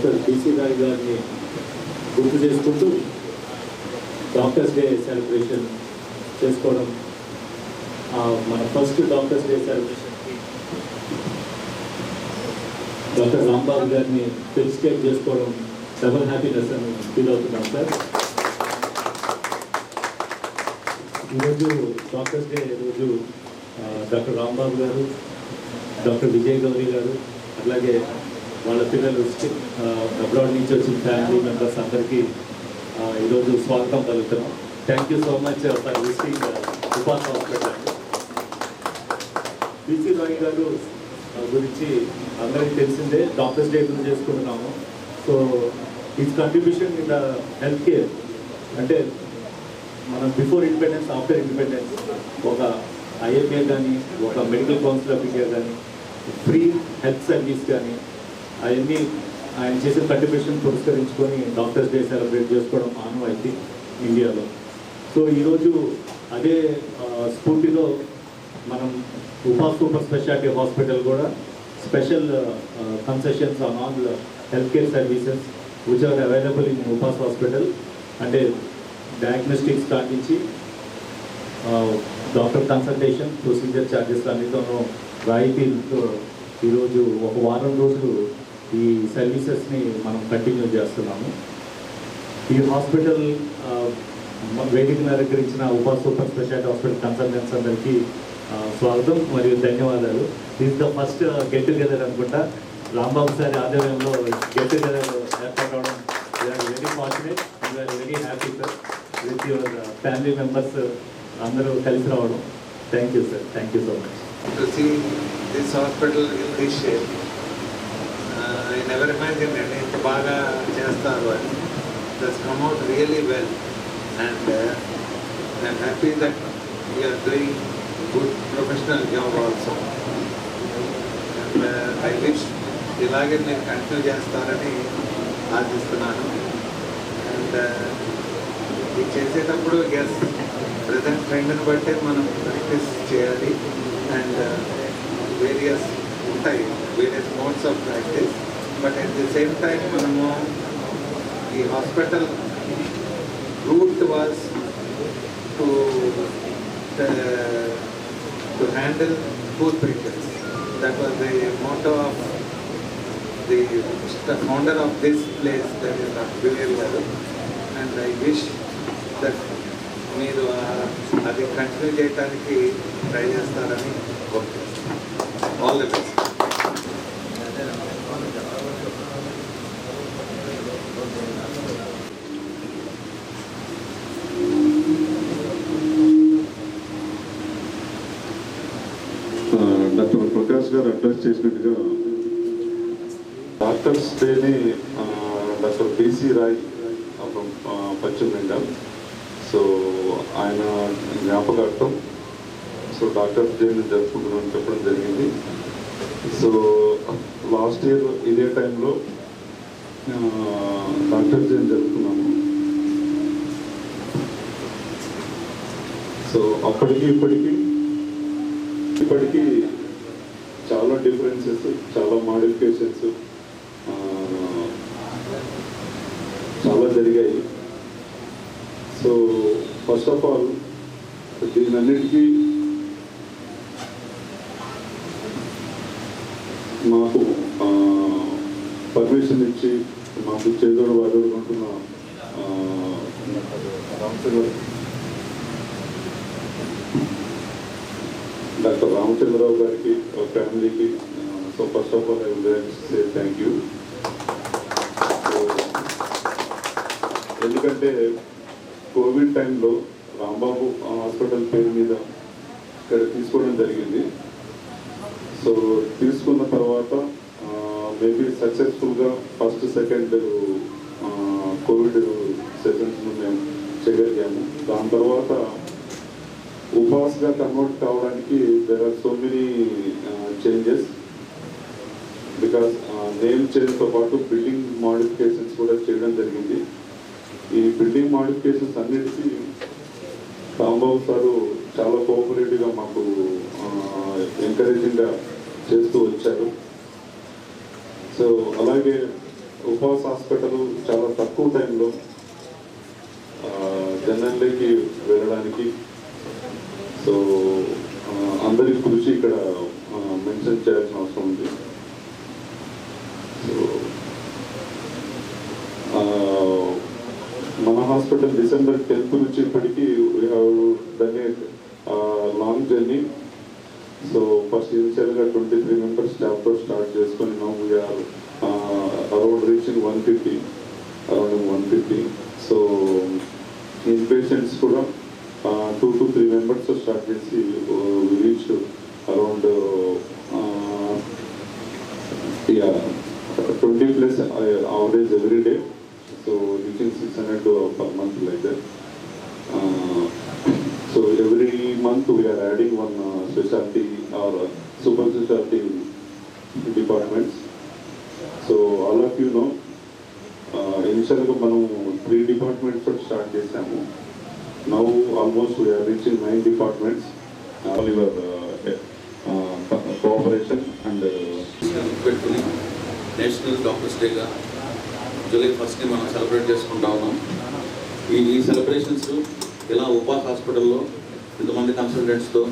Doctor BC Roy గారిని గుర్తు చేసుకుంటూ డాక్టర్స్ డే సెలబ్రేషన్ చేసుకోవడం మన ఫస్ట్ డాక్టర్స్ డే సెలబ్రేషన్కి డాక్టర్ రాంబాబు గారిని ఫెలిసిటేట్ చేసుకోవడం డబల్ హ్యాపీనెస్ అని ఫీల్ అవుతున్నాం సార్. ఈరోజు డాక్టర్స్ డే రోజు డాక్టర్ రాంబాబు గారు డాక్టర్ విజయ్ గౌరీ గారు అలాగే వాళ్ళ పిల్లలు అబ్రాడ్ నుంచి వచ్చిన ఫ్యామిలీ మెంబర్స్ అందరికీ ఈరోజు స్వాగతం పలుకుతున్నాం. Thank you so much for visiting Upa's hospital B C Roy garu అందరికీ తెలిసిందే డాక్టర్స్ డే గురించి చేసుకుంటున్నాము. So is contribution in the health care అంటే మనం బిఫోర్ ఇండిపెండెన్స్ ఆఫ్టర్ ఇండిపెండెన్స్ ఒక ఐఎంఏ కానీ ఒక మెడికల్ కౌన్సిల్ ఆఫ్ ఇండియా కానీ ఫ్రీ హెల్త్ సర్వీస్ కానీ అవన్నీ ఆయన చేసిన కంట్రిబ్యూషన్ పురస్కరించుకొని డాక్టర్స్ డే సెలబ్రేట్ చేసుకోవడం ఆనవాయితీ ఇండియాలో. సో ఈరోజు అదే స్ఫూర్తిలో మనం ఉపా సూపర్ స్పెషాలిటీ హాస్పిటల్ కూడా special concessions on all health care services which are available in Upa's hospital అంటే diagnostics start doctor consultation procedure charges అన్నిటితోనూ రాయితీలతో ఈరోజు ఒక వారం రోజులు ఈ సర్వీసెస్ని మనం కంటిన్యూ చేస్తున్నాము. ఈ హాస్పిటల్ ఆ, వేదికను అలంకరించిన ఉపా సూపర్ స్పెషాలిటీ హాస్పిటల్ కన్సల్టెంట్స్ అందరికీ స్వాగతం మరియు ధన్యవాదాలు. This the first get together అనుకుంటా. రాంబాబు సార్ ఆధ్వర్యంలో గెట్ టుగెదర్ ఏర్పాటు అవడం we are very fortunate we are very happy sir with your family members అందరూ కలిసి రావడం. Thank you sir thank you so much to hospital this never imagine అండి ఇంత బాగా చేస్తారు అని that's come out really well and I'm happy that you are doing good professional job also and I wish ఇలాగే నేను continue చేస్తారని ఆశిస్తున్నాను. And uh, ఇది చేసేటప్పుడు ఎస్ ప్రజెంట్ ట్రెండ్ని బట్టే మనం ప్రాక్టీస్ చేయాలి. అండ్ వేరియస్ uh, ఉంటాయి. Various modes of practice but at the same time మనము ఈ hospital root was to to handle tooth patients that was the motto of the founder of this place that is doctor Vivek garu and I wish that మీరు ఆ- అది continue చేయడానికి try చేస్తారని కోరుతున్నాను all the best ఆ, doctor Prakash garu address చేసినట్టుగా doctors డేని doctor BC Roy అప్పుడు పశ్చిమ బెంగాల్ సో ఆయన జ్ఞాపకార్థం సో డాక్టర్స్ డేని జరుపుకుంటున్నామని చెప్పడం జరిగింది. సో లాస్ట్ ఇయర్ ఇదే టైంలో డాక్టర్స్ డేని జరుపుకున్నాము. సో అప్పటికి ఇప్పటికీ ఇప్పటికీ డిఫరెన్సెస్ చాలా మాడిఫికేషన్స్ చాలా జరిగాయి. సో ఫస్ట్ ఆఫ్ ఆల్ దీనన్నిటికీ మాకు పర్మిషన్ ఇచ్చి మాకు చేదోడు వాళ్ళు ఉంటున్న రామచంద్ర నరసింహరావు గారికి ఫ్యామిలీకి so first of all I would say thank you ఎందుకంటే కోవిడ్ టైంలో రాంబాబు హాస్పిటల్ పేరు మీద ఇక్కడ తీసుకోవడం జరిగింది. సో తీసుకున్న తర్వాత మేబీ సక్సెస్ఫుల్గా ఫస్ట్ సెకండ్ కోవిడ్ సెషన్స్ మేము చేయగలిగాము. దాని తర్వాత ఉపవాసగా కన్వర్ట్ కావడానికి there are so many changes because name చేంజ్తో పాటు బిల్డింగ్ మాడిఫికేషన్స్ కూడా చేయడం జరిగింది. ఈ బిల్డింగ్ మాడిఫికేషన్స్ అన్నిటికీ రాంబాబు సారు చాలా కోఆపరేటివ్గా మాకు uh, ఎంకరేజింగ్గా చేస్తూ వచ్చారు. సో అలాగే ఉపవాస హాస్పిటల్ చాలా తక్కువ టైంలో uh, జనరల్లోకి వెళ్ళడానికి సో అందరి కృషి ఇక్కడ మెన్షన్ చేయాల్సిన అవసరం ఉంది. సో మన హాస్పిటల్ డిసెంబర్ టెన్త్ నుంచి ఇప్పటికీ we long journey so first ఇనిషియల్గా ట్వంటీ త్రీ మెంబర్స్ స్టాఫ్తో స్టార్ట్ చేసుకొని now we are around reaching one fifty around one fifty so inpatients కూడా two to three members start చేసి reach around twenty plus average every day so reaching six hundred per month అయితే so every month we are adding one speciality or super speciality departments so all of you know ఇనిషియల్గా మనం three departments start చేసాము now almost we are reaching nine departments all your cooperation and పెట్టుకుని national doctors డేగా July ఫస్ట్ని మనం celebrate చేసుకుంటా ఉన్నాం. ఈ ఈ సెలబ్రేషన్స్ ఇలా ఉపాస్ హాస్పిటల్లో ఇంతమంది కన్సల్టెంట్స్తో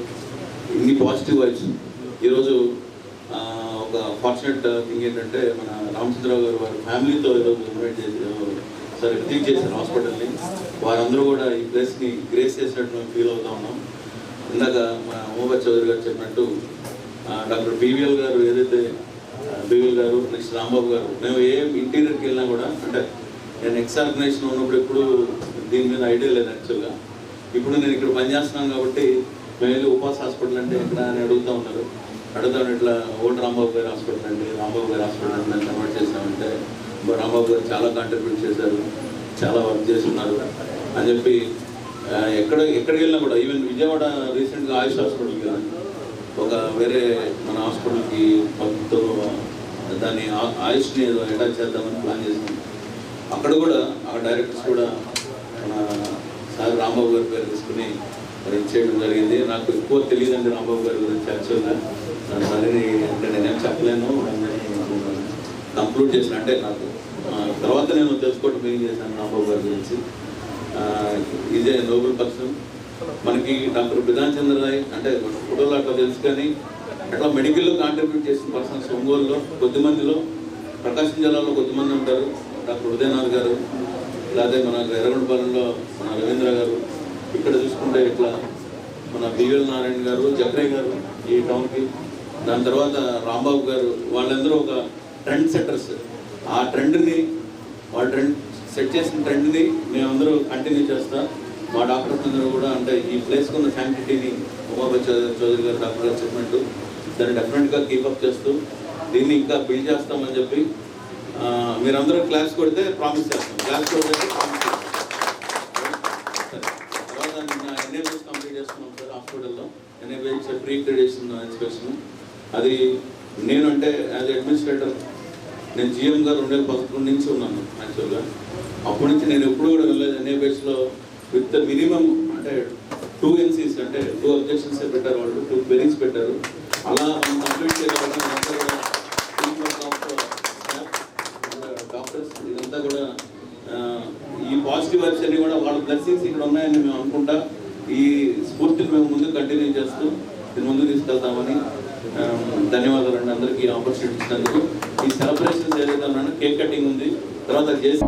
ఇన్ని పాజిటివ్ వైబ్స్ ఈరోజు ఒక ఫార్చునేట్ థింగ్ uh, ఏంటంటే మన రామచంద్రరావు గారు వారి ఫ్యామిలీతో ఈరోజు ఇన్వైట్ చేసి సరే విజిట్ చేశారు హాస్పిటల్ని వారందరూ కూడా ఈ ప్లేస్ని గ్రేస్ చేసినట్టు మేము ఫీల్ అవుతా ఉన్నాం. ఇందాక మన మోహబత్ చౌదరి గారు చెప్పినట్టు డాక్టర్ బీవీఎల్ గారు ఏదైతే బీవీఎల్ గారు నెక్స్ట్ రాంబాబు గారు మేము ఏ ఇంటీరియర్కి వెళ్ళినా కూడా అంటే నేను ఎక్స్ ఆర్గనైజేషన్ ఉన్నప్పుడు ఎప్పుడు దీని మీద ఐడియా లేదు యాక్చువల్గా ఇప్పుడు నేను ఇక్కడ పనిచేస్తున్నాను కాబట్టి మేము వెళ్ళి ఉపాస్ హాస్పిటల్ అంటే ఎక్కడ అని అడుగుతూ ఉన్నారు. అడుగుతాను ఇట్లా ఓటు రాంబాబు గారి హాస్పిటల్ అండి రాంబాబు గారి హాస్పిటల్ అంటే కన్వర్ట్ చేసామంటే రాంబాబు గారు చాలా కాంట్రిబ్యూట్ చేశారు చాలా వర్క్ చేస్తున్నారు. అని చెప్పి ఎక్కడ ఎక్కడికి వెళ్ళినా కూడా ఈవెన్ విజయవాడ రీసెంట్గా ఆయుష్ హాస్పిటల్కి కానీ ఒక వేరే మన హాస్పిటల్కి పంపుతో దాన్ని ఆ- ఆయుష్ని ఏదో అటాచ్ చేద్దామని ప్లాన్ చేసింది. అక్కడ కూడా ఆ డైరెక్టర్స్ కూడా మన సార్ రాంబాబు గారి పేరు తీసుకుని మరి చేయడం జరిగింది. నాకు ఎక్కువ తెలియదండి రాంబాబు గారి గురించి యాక్చువల్గా. సరే అంటే నేనేం చెప్పలేను. కంప్లీట్ చేసిన అంటే నాకు తర్వాత నేను తెలుసుకోవడం ఏం చేశాను రాంబాబు గారి గురించి. ఇదే నోబెల్ పర్సన్ మనకి డాక్టర్ బిధాన్ చంద్ర రాయ్ అంటే ఫోటోలో అట్లా తెలుసు కానీ అట్లా మెడికల్లో కాంట్రిబ్యూట్ చేసిన పర్సన్స్ ఒంగోలులో కొద్దిమందిలో ప్రకాశం జిల్లాలో కొద్దిమంది ఉంటారు. డాక్టర్ ఉదయనాథ్ గారు లేదా మన ఎర్రగొండపాలెంలో మన రవీంద్ర గారు. ఇక్కడ చూసుకుంటే ఇట్లా మన బిఎల్ నారాయణ గారు జక్రయ్య గారు ఈ టౌన్కి. దాని తర్వాత రాంబాబు గారు వాళ్ళందరూ ఒక ట్రెండ్ సెట్టర్స్ ఆ ట్రెండ్ని వాళ్ళ ట్రెండ్ సెట్ చేసిన ట్రెండ్ని మేమందరూ కంటిన్యూ చేస్తాం. మా డాక్టర్స్ అందరూ కూడా అంటే ఈ ప్లేస్కి ఉన్న శాంటిటీని ఉమాబా చౌదరి గారు డాక్టర్ గారు చెప్పినట్టు దాన్ని డెఫినెట్గా కీపప్ చేస్తూ దీన్ని ఇంకా బిల్డ్ చేస్తామని చెప్పి మీరందరూ క్లాస్ కొడితే ప్రామిస్ చేస్తాం. క్లాస్ కొడితే ప్రామిస్ చేస్తాం. తర్వాత నిన్న ఎన్ఏబిఎస్ కంప్లీట్ చేస్తున్నాం సార్ హాస్పిటల్లో. ఎన్ఏబిఎస్ ప్రీ క్రెడిషన్ ఇన్స్పెక్షన్ అది నేనంటే యాజ్ అడ్మినిస్ట్రేటర్ నేను జిఎం గారు రెండు వేల పదకొండు నుంచి ఉన్నాను యాక్చువల్గా అప్పటి నుంచి నేను ఎప్పుడు కూడా వెళ్ళలేదు ఎన్ఏబిఎస్లో విత్ మినిమం అంటే టూ ఎన్సీస్ అంటే టూ అబ్జెక్షన్స్ పెట్టారు వాళ్ళు టూ బెరింగ్స్ పెట్టారు. అలా కంప్లీట్ చేయగలగా డాక్టర్స్ ఇదంతా కూడా ఈ పాజిటివ్ వైబ్స్ అన్ని కూడా వాళ్ళ బ్లెస్సింగ్స్ ఇక్కడ ఉన్నాయని మేము అనుకుంటా. ఈ స్ఫూర్తిని మేము ముందు కంటిన్యూ చేస్తూ దీని ముందు తీసుకెళ్తామని ధన్యవాదాలు అండి అందరికీ ఆపర్చునిటీ ఇచ్చినందుకు. ఈ సెలబ్రేషన్స్ ఏదైతే ఉన్నాయో కేక్ కటింగ్ ఉంది. తర్వాత చేసి